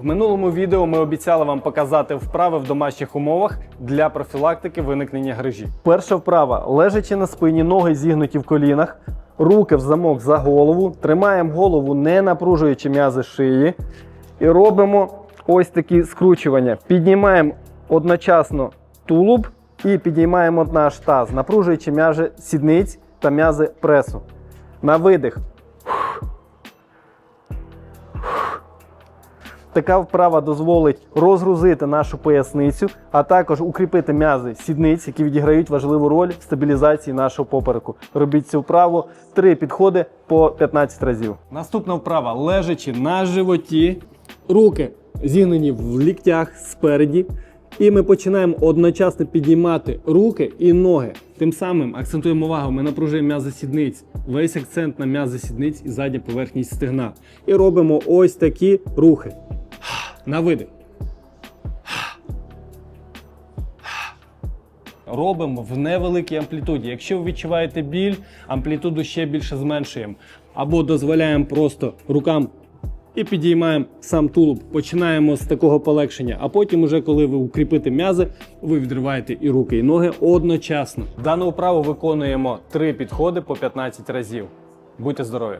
В минулому відео ми обіцяли вам показати вправи в домашніх умовах для профілактики виникнення грижі. Перша вправа лежачи на спині, ноги зігнуті в колінах, руки в замок за голову, тримаємо голову, не напружуючи м'язи шиї, і робимо ось такі скручування. Піднімаємо одночасно тулуб і підіймаємо наш таз, напружуючи м'язи сідниць та м'язи пресу. На видих. Така вправа дозволить розгрузити нашу поясницю, а також укріпити м'язи сідниць, які відіграють важливу роль в стабілізації нашого попереку. Робіть цю вправу три підходи по 15 разів. Наступна вправа лежачи на животі, руки зігнені в ліктях спереді. І ми починаємо одночасно піднімати руки і ноги. Тим самим акцентуємо увагу, ми напружуємо м'язи сідниць, весь акцент на м'язи сідниць і задня поверхність стегна. І робимо ось такі рухи. На видих. Робимо в невеликій амплітуді. Якщо ви відчуваєте біль, амплітуду ще більше зменшуємо. Або дозволяємо просто рукам і підіймаємо сам тулуб. Починаємо з такого полегшення. А потім, уже коли ви укріпите м'язи, ви відриваєте і руки, і ноги одночасно. Дану вправу виконуємо три підходи по 15 разів. Будьте здорові!